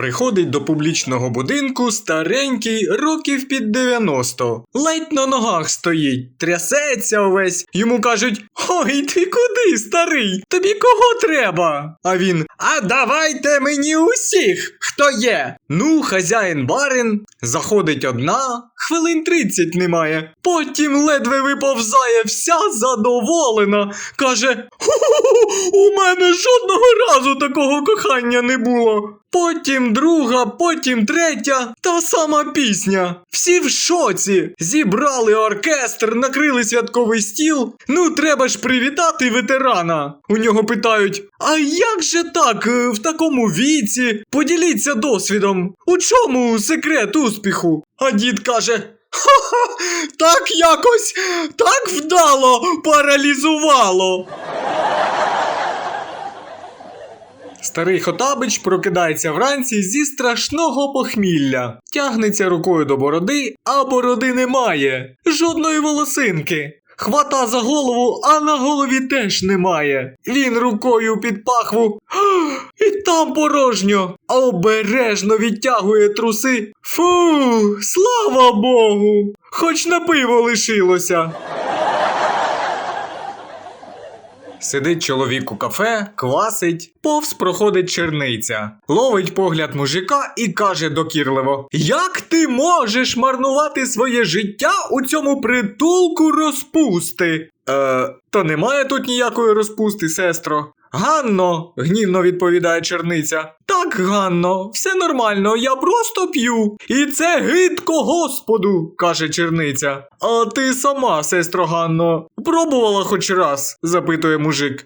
Приходить до публічного будинку старенький років під 90. Ледь на ногах стоїть, трясеться увесь. Йому кажуть: Ой, ти куди, старий? Тобі кого треба? А він: А давайте мені усіх, хто є. Ну, хазяїн барин, заходить одна, хвилин 30 немає. Потім ледве виповзає вся задоволена. Каже: «Ху-ху-ху, у мене жодного разу такого кохання не було. Потім друга, потім третя, та сама пісня. Всі в шоці. Зібрали оркестр, накрили святковий стіл. Ну, треба ж привітати ветерана. У нього питають: А як же так, е, в такому віці? Поділіться досвідом. У чому секрет успіху? А дід каже. Ха-ха, так якось так вдало паралізувало. Старий Хотабич прокидається вранці зі страшного похмілля, тягнеться рукою до бороди, а бороди немає, жодної волосинки. Хвата за голову, а на голові теж немає. Він рукою під пахву. І там порожньо. Обережно відтягує труси. Фу, слава Богу! Хоч на пиво лишилося. Сидить чоловік у кафе, квасить, повз проходить черниця, ловить погляд мужика і каже докірливо: Як ти можеш марнувати своє життя у цьому притулку розпусти? Е, то немає тут ніякої розпусти, сестро. Ганно, гнівно відповідає черниця. Так, Ганно, все нормально, я просто п'ю. І це гидко господу, каже черниця. А ти сама, сестро Ганно, пробувала хоч раз? запитує мужик.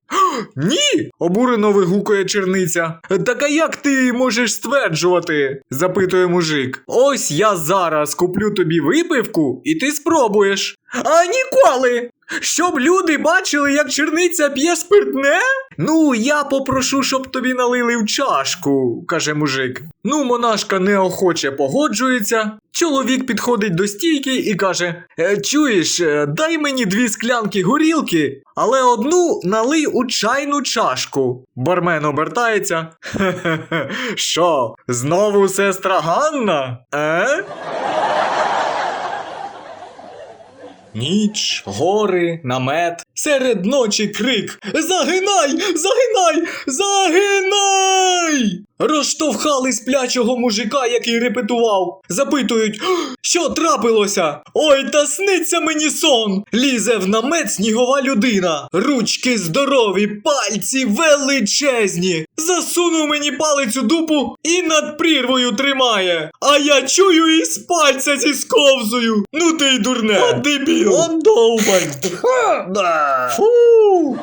Ні. обурено вигукує черниця. Так а як ти можеш стверджувати? запитує мужик. Ось я зараз куплю тобі випивку, і ти спробуєш. А ніколи! Щоб люди бачили, як черниця п'є спиртне? Ну, я попрошу, щоб тобі налили в чашку, каже мужик. Ну, монашка неохоче погоджується. Чоловік підходить до стійки і каже: «Е, Чуєш, е, дай мені дві склянки горілки, але одну налий у чайну чашку. Бармен обертається. Хе-хе-хе, що, знову сестра Ганна? Е? Ніч, гори, намет, серед ночі крик Загинай! Загинай! Загинай! Розштовхали сплячого мужика, який репетував. Запитують, що трапилося? Ой, та сниться мені сон. Лізе в намет снігова людина. Ручки здорові, пальці величезні. Засунув мені палець у дупу і над прірвою тримає. А я чую і з пальця зісковзую. Ну ти й дурне. От дебіл. От довбань. Фу.